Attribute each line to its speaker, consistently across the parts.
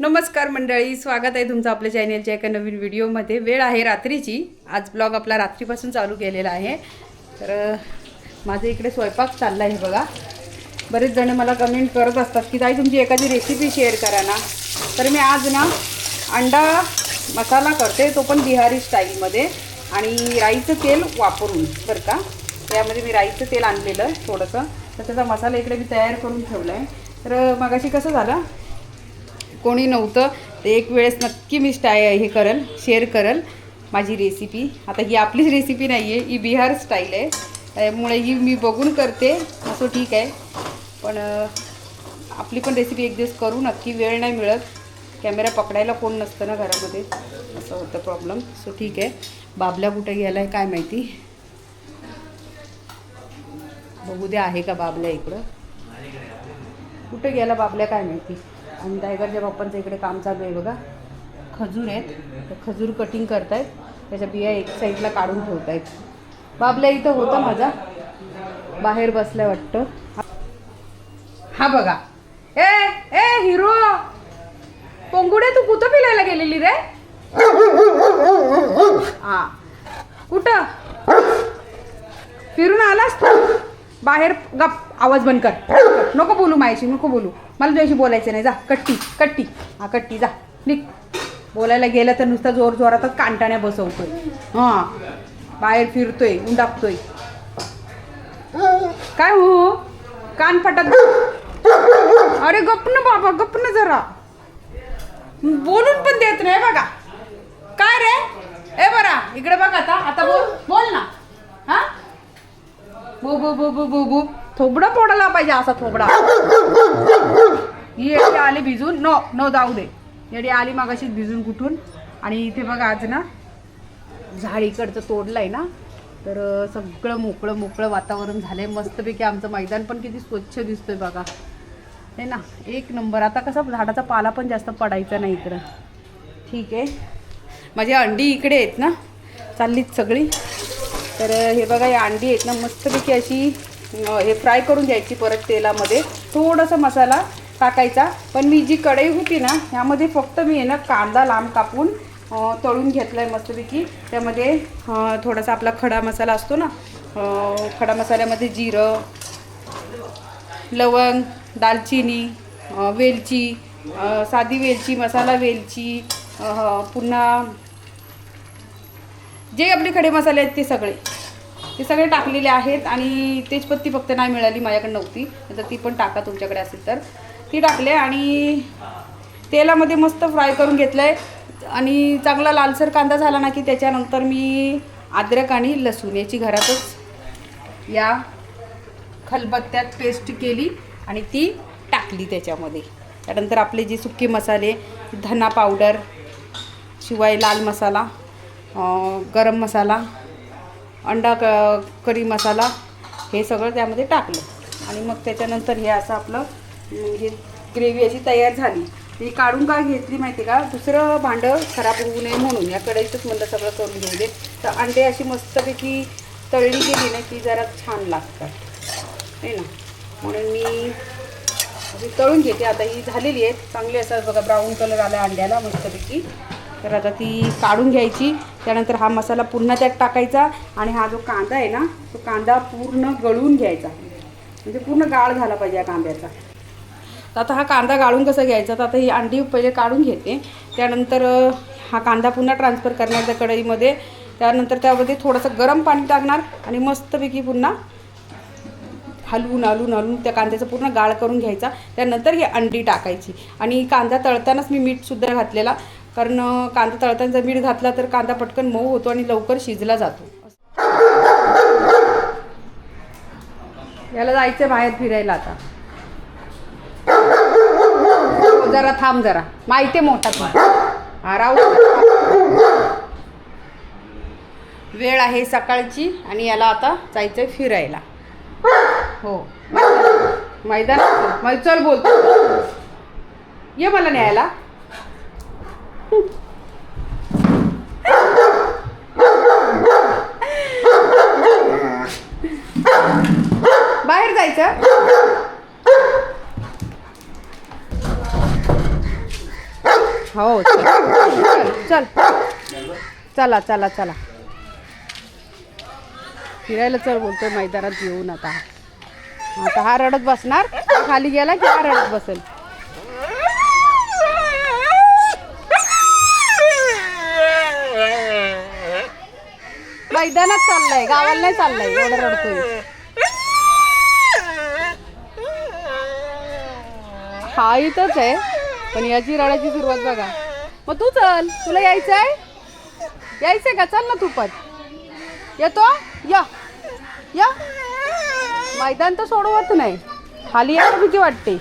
Speaker 1: नमस्कार मंडळी स्वागत आहे तुमचं आपल्या चॅनलच्या एका नवीन व्हिडिओमध्ये. वेळ आहे रात्रीची. आज ब्लॉग आपला रात्रीपासून चालू केलेला आहे. तर माझं इकडे स्वयंपाक चालला आहे बघा. बरेच जण मला कमेंट करत असतात की ताई तुमची एखादी रेसिपी शेअर करा ना. तर मी आज ना अंडा मसाला करते तो पण बिहारी स्टाईलमध्ये. आणि राईचं तेल वापरून बरं का. यामध्ये मी राईचं तेल आणलेलं थोडंसं. तर त्याचा मसाला इकडे मी तयार करून ठेवला आहे तर मगाशी कसं झालं कोणी नव्हतं. ते एक वेळेस नक्की मी स्टाय हे करल शेअर करल माझी रेसिपी आता ही आपलीच रेसिपी नाही आहे ही बिहार स्टाईल आहे. त्यामुळे ही मी बघून करते. असं ठीक आहे. पण आपली पण रेसिपी एक दिवस करू. नक्की वेळ नाही मिळत. कॅमेरा पकडायला कोण नसतं ना घरामध्ये. असं होतं प्रॉब्लेम सो ठीक आहे. बाबल्या कुठे गेला आहे काय माहिती? बघू द्या आहे का बाबल्या इकडं? कुठं गेला बाबल्या काय माहिती? आणि टायगरच्या बाप्पांचं इकडे काम चालू आहे बघा. खजूर आहेत. तर खजूर कटिंग करतायत. त्याच्या बिया एक साईडला काढून ठेवतायत. बाबल्या इथं होता माझा. बाहेर बसल्या वाटतं. हा बघा. ए ए हिरो! पोंगुडे तू कुठं पिलायला गेलेली रे? हा. कुठं? फिरून आलास तू? बाहेर गप आवाज बंद कर. नको बोलू मायाशी नको बोलू. मला तुझ्याशी बोलायचं नाही. जा कट्टी कट्टी. हा कट्टी जा. निक बोलायला गेलं तर नुसता जोर जोरातच कांटाण्या बसवतोय. हां. बाहेर फिरतोय उंडापतोय. काय हो? कान फटत अरे गप ना बाबा गप ना जरा. बोलून पण देत नाही बघा. काय रे? ए बरा इकडे बघा आता. आता बोल बोल ना. हा? बो बो बो बो बो बो. थोबडा फोडायला पाहिजे असा थोबडा. ही येडी आली भिजून. नो नो जाऊ दे. येडी आली मागाशीच भिजून कुठून. आणि इथे बघा आज ना झाड इकडचं तोडलंय ना. तर सगळं मोकळं मोकळं वातावरण झालंय. मस्तपैकी आमचं मैदान पण किती स्वच्छ दिसतोय बघा. हे ना एक नंबर. आता कसं झाडाचा पाला पण जास्त पडायचा नाही इकडं. ठीक आहे. माझी अंडी इकडे आहेत ना. चाललीच सगळी. तर हे बघा हे अंडी आहेत ना मस्तपैकी अशी हे फ्राय करून घ्यायची परत तेलामध्ये. थोडासा मसाला टाकायचा. पण मी जी कढई होती ना ह्यामध्ये फक्त मी आहे ना कांदा लांब कापून तळून घेतला आहे मस्तपैकी. त्यामध्ये थोडासा आपला खडा मसाला असतो ना खडा मसाल्यामध्ये जिरं लवंग दालचिनी वेलची साधी वेलची मसाला वेलची पुन्हा जे आपले खडे मसाले आहेत ते सगळे. ते सगळे टाकलेले आहेत आणि तेजपत्ती फक्त नाही मिळाली माझ्याकडे नव्हती. तर ती पण टाका तुमच्याकडे असेल तर. ती टाकले आणि तेलामध्ये मस्त फ्राय करून घेतलं आहे आणि चांगला लालसर कांदा झाला ना की त्याच्यानंतर मी अद्रक आणि लसूण याची घरातच या खलबत्त्यात पेस्ट केली आणि ती टाकली त्याच्यामध्ये. त्यानंतर आपले जे सुके मसाले धना पावडर शिवाय लाल मसाला गरम मसाला अंडा क करी मसाला हे सगळं त्यामध्ये टाकलं. आणि मग त्याच्यानंतर हे असं आपलं हे ग्रेव्ही अशी तयार झाली. ती काढून का घेतली माहिती का? दुसरं भांडं खराब होऊ नये म्हणून. या कढईतच म्हणलं सगळं करून घेऊ दे. तर अंडे अशी मस्तपैकी तळली गेली ना की जरा छान लागतात. आहे ना? म्हणून मी अशी तळून घेते आता ही झालेली आहे. चांगली असं बघा ब्राऊन कलर आला अंड्याला मस्तपैकी. तर आता ती काढून घ्यायची. त्यानंतर हा मसाला पुन्हा त्यात टाकायचा आणि हा जो कांदा आहे ना तो कांदा पूर्ण गळून घ्यायचा. म्हणजे पूर्ण गाळ झाला पाहिजे या कांद्याचा. तर आता हा कांदा गाळून कसं घ्यायचा? तर आता ही अंडी पहिले काढून घेते. त्यानंतर हा कांदा पुन्हा ट्रान्सफर करणार त्या कढईमध्ये. त्यानंतर त्यामध्ये थोडंसं गरम पाणी टाकणार आणि मस्तपैकी पुन्हा हलवून हलवून हलवून त्या कांद्याचा पूर्ण गाळ करून घ्यायचा. त्यानंतर ही अंडी टाकायची. आणि कांदा तळतानाच मी मीठसुद्धा घातलेला. कारण कांदा तळताना मीठ घातला तर कांदा पटकन मऊ होतो आणि लवकर शिजला जातो. याला जायचं बाहेर फिरायला आता. हो, जरा थांब जरा. माहिती मोठा तू हा राहू वेळ आहे सकाळची आणि याला आता जायचं फिरायला. हो. मैदान मैचल बोलतो. ये मला न्यायला. बाहेर जायचं? हो चल. चल चला. चला चला फिरायला चल बोलतोय मैदानात येऊन आता. आता हा रडत बसणार? खाली गेला की हा रडत बसेल? मैदानात चाललंय गावाला नाही चाललंय एवढं रडतोय. हा इथंच आहे पण याची रडायची सुरुवात बघा. मग तू चल तुला यायचं आहे यायचंय का? चल ना तू पण. येतो? या. या. मैदान तर सोडवत नाही. खाली यायला भीती वाटते.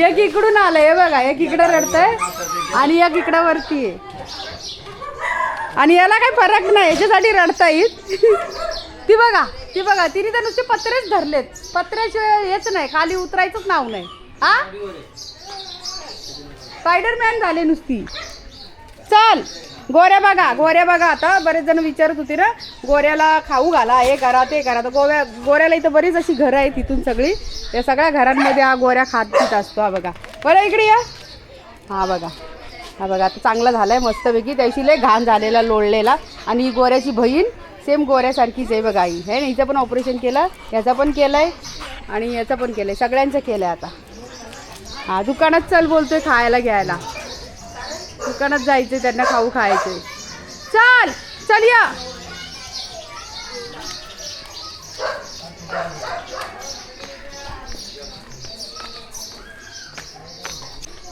Speaker 1: एक इकडून आलंय बघा एक इकडं रडतंय आणि एक इकडं वरती आहे. आणि याला काही फरक नाही याच्यासाठी रडता येईल ती बघा ती बघा तिने तर नुसते पत्रेच धरलेत. पत्र्याशिवाय हेच नाही खाली उतरायचंच नाव नाही. हा? स्पायडरमॅन झाले नुसती. चल. गोऱ्या बघा गोऱ्या बघा आता. बरेच जण विचारत होते ना गोऱ्याला खाऊ घाला हे करा ते करा. तर गोव्या गोऱ्याला इथं बरीच अशी घरं आहेत तिथून सगळी. या सगळ्या घरांमध्ये हा गोऱ्या खात पित असतो हा बघा. बरं इकडे या. हा बघा. हा बघा आता चांगला आहे मस्तपैकी. त्याशी लय घाण झालेला लोळलेला. आणि ही गोऱ्याची बहीण सेम गोऱ्यासारखीच आहे बघा आई हे ना हिचं पण ऑपरेशन केलं याचं पण केलं आहे आणि याचं पण केलं आहे सगळ्यांचं केलं आहे आता. हा दुकानात चल बोलतोय खायला घ्यायला. दुकानात जायचंय त्यांना खाऊ खायचे. चल चल या.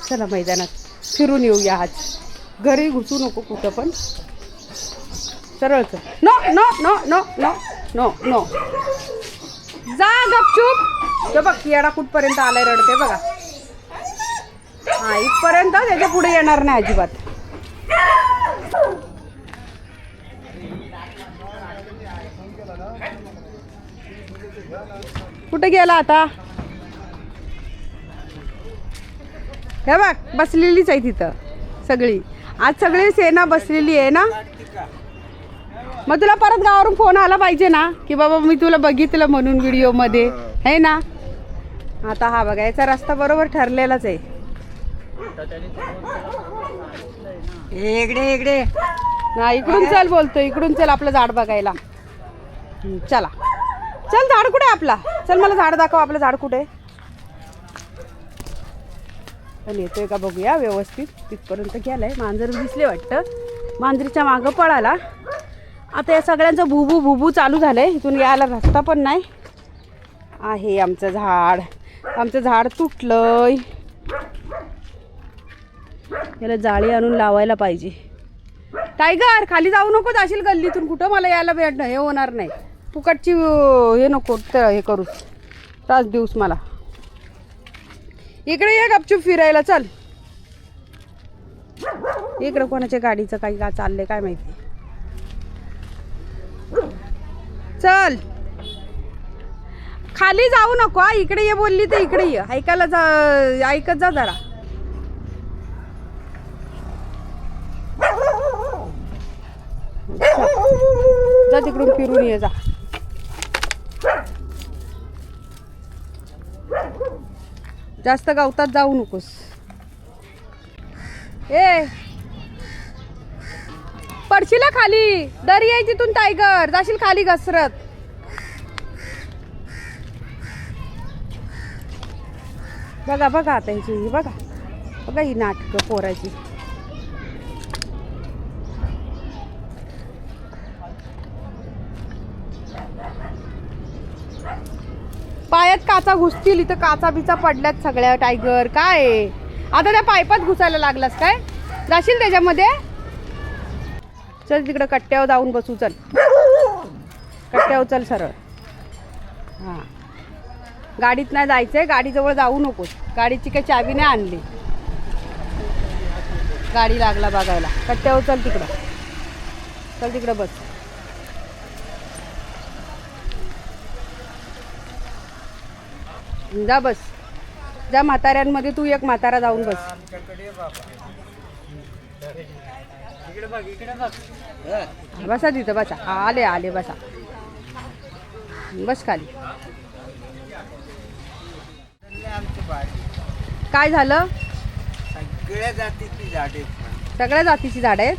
Speaker 1: चला मैदानात फिरून येऊया आज. घरी घुसू नको कुठं पण. सरळ चल. No no no no no no no जा गपचूप. तो बघ येडा कुठपर्यंत आलाय रडते बघा. हा इथपर्यंत त्याच्या पुढे येणार नाही अजिबात. कुठे गेला आता? हे बघ बसलेलीच आहे तिथं सगळी. आज सगळी सेना बसलेली आहे ना? मग तुला परत गावावरून फोन आला पाहिजे ना? की बाबा मी तुला बघितलं म्हणून व्हिडिओमध्ये. आहे ना? आता हा बघा याचा रस्ता बरोबर ठरलेलाच आहे.
Speaker 2: इकडे इकडे.
Speaker 1: ना इकडून चल बोलतो इकडून चल आपलं झाड बघायला. चला. चल झाड कुठे आहे आपला? चल मला झाड दाखव आपलं झाड कुठे? आहे? चल येतोय का बघूया व्यवस्थित. तिथपर्यंत गेलाय. मांजर दिसले वाटतं. मांजरीच्या मागं पळाला. आता या सगळ्यांचं भुबू भुबू चालू झालंय. इथून यायला रस्ता पण नाही. आहे आमचं झाड. आमचं झाड तुटलंय. याला जाळी आणून लावायला पाहिजे. टायगर खाली जाऊ नको जाशील गल्लीतून. कुठं मला यायला भेटणं हे होणार नाही. फुकटची हे नको हे करू. त्रास देऊस मला. इकडे ये गपचूप फिरायला चल. इकडं कोणाच्या गाडीचं काही का चाललंय काय माहिती. चल. खाली जाऊ नको इकडे ये बोलली तर इकडे ये. ऐकायला जा ऐकत जा जरा. जा फिरून ये जा. जास्त गावतात जाऊ नकोस. ए! पडशील खाली. दरी आहे तिथून टायगर. जाशील खाली घसरत. बघा बघा आता ह्याची ही बघा. बघा ही नाटकं पोराची. पायात काचा घुसतील इथं काचा बिचा पडल्यात सगळ्या टायगर काय? आता त्या पायपात घुसायला लागलास काय? जाशील त्याच्यामध्ये? चल तिकडं कट्ट्यावर जाऊन बसू चल. कट्ट्यावर चल सरळ. हां. गाडीत नाही जायचंय गाडीजवळ जाऊ नकोस. गाडीची काही चावी नाही आणली. गाडी लागला बघायला. कट्ट्यावर चल तिकडं. चल तिकडं बस. जा बस. जा म्हाताऱ्यांमध्ये तू एक म्हातारा जाऊन बस. बसा तिथं बसा. आले आले बसा. बस खाली. काय झालं?
Speaker 2: सगळ्या जातीची झाडे
Speaker 1: सगळ्या जातीची झाडं आहेत?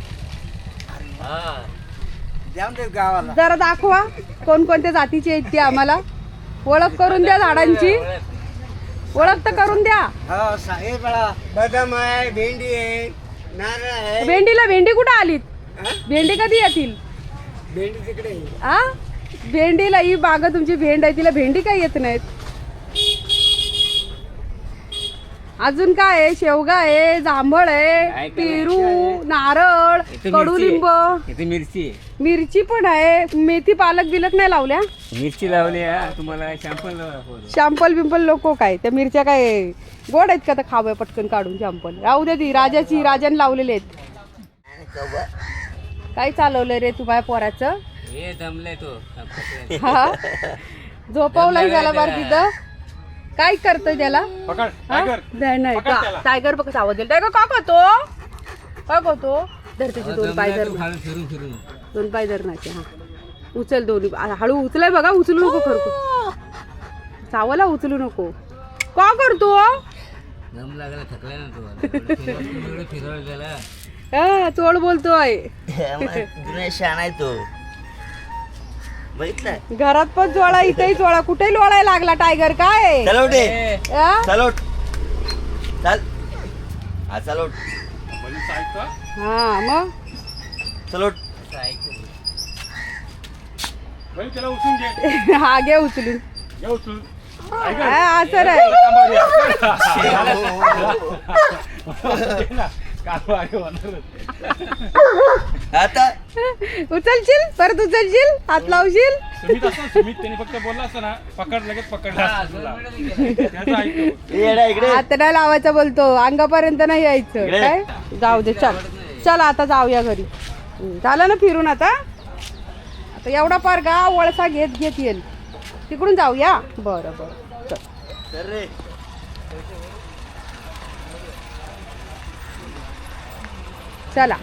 Speaker 2: गावाला.
Speaker 1: जरा दाखवा कोणकोणत्या जातीची आहेत ती आम्हाला. ओळख करून द्या झाडांची. ओळख तर करून द्या.
Speaker 2: हो साहेब बदाम आहे भेंडी आहे नारळ आहे.
Speaker 1: भेंडीला भेंडी कुठं आलीत? भेंडी कधी येतील?
Speaker 2: भेंडी तिकडे.
Speaker 1: आ? भेंडीला ही बाग तुमची भेंड आहे तिला भेंडी काय येत नाहीत. अजून काय आहे? शेवगा आहे जांभळ आहे पेरू नारळ कडुलिंब.
Speaker 3: इथे मिरची आहे.
Speaker 1: मिरची पण आहे. मेथी पालक बिलक नाही लावल्या?
Speaker 3: मिरची लावली तुम्हाला शॅम्पल
Speaker 1: शॅम्पल बिंपल लोक काय? त्या मिरच्या काय गोड आहेत का? तर खावं पटकन काढून शॅम्पल. राहू दे ती. राजाची राजाने लावलेले आहेत. काय चालवलंय रे तू माझ्या पोराचं?
Speaker 3: हे दमले तो.
Speaker 1: हा? झोपवलाय त्याला बार तिथं? काय करतोय त्याला? हा? नाही, नाही का- टायगर बघ कसा आवाज दिला टायगर का करतो काय करतो धर त्याचे दोन पाय धर
Speaker 3: खाली फिरून फिरून.
Speaker 1: दोन पाय धर नाचे हा. उचल दोन्ही. आ, हळू उचलाय बघा उचलू नको करतो चावला उचलू नको. का करतो?
Speaker 3: दम लागला थकला ना तो एवढं फिरवलं त्याला.
Speaker 1: हा चोड बोलतोय.
Speaker 2: शान आहे तो बघितलं
Speaker 1: घरात पण चोळा इथेही चोळा कुठेही लोळायला लागला टायगर काय? हा?
Speaker 2: चलोट चाल हा चलोट
Speaker 1: हा मग?
Speaker 2: चलोट
Speaker 1: हा घे उचलून. हा, असं नाही
Speaker 2: आता
Speaker 1: उचलशील? परत उचलशील? हात लावशील?
Speaker 4: सुमित असं सुमित त्यांनी फक्त बोलला असतं ना पकड लगेच पकडला असतं तुला. त्याचं ऐकतो.
Speaker 2: येडा इकडे.
Speaker 1: हात नाही लावायचा बोलतो. अंगापर्यंत नाही यायचं.
Speaker 2: इकडे.
Speaker 1: काय? जाऊ दे चल. चल आता जाऊया घरी. झालं ना फिरून आता? आता एवढा पार गाव वळसा घेत घेत येईल. तिकडून जाऊया? बरं बरं. चल.
Speaker 2: चल रे.
Speaker 1: चला.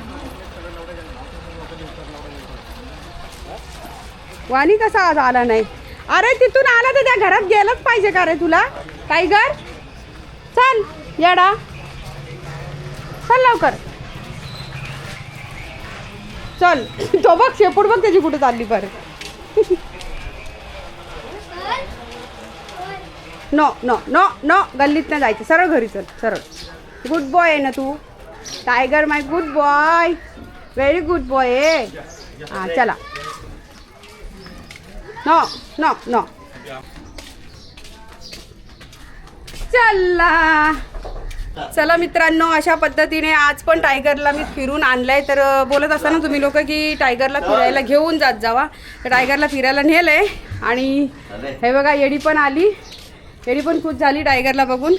Speaker 1: वाणी कसा आज आला नाही? अरे तिथून आला तर त्या घरात गेलंच पाहिजे का रे तुला? टायगर चल येडा. चल लवकर. चल. तो बघ शेपूट बघ त्याची कुठे चालली बरं. नो नो नो नो गल्लीत नाही जायचं. सरळ घरी चल सरळ. गुड बॉय आहे ना तू? Tiger my good boy very good boy आहे. हां चला. No, no, no. चला. चला मित्रांनो अशा पद्धतीने आज पण टायगरला मी फिरून आणलंय. तर बोलत असताना तुम्ही लोक की टायगरला फिरायला घेऊन जात जावा. तर टायगरला फिरायला नेलंय. आणि हे बघा येडी पण आली. येडी पण खूप झाली टायगरला बघून.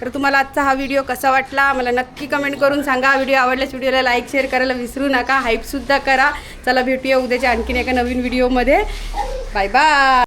Speaker 1: तर तुम्हाला आजचा हा व्हिडिओ कसा वाटला? मला नक्की कमेंट करून सांगा. व्हिडिओ आवडल्यास व्हिडिओला लाईक शेअर करायला विसरू नका. हाईपसुद्धा करा. चला भेटूया उद्याच्या आणखीन एका नवीन व्हिडिओमध्ये बाय बाय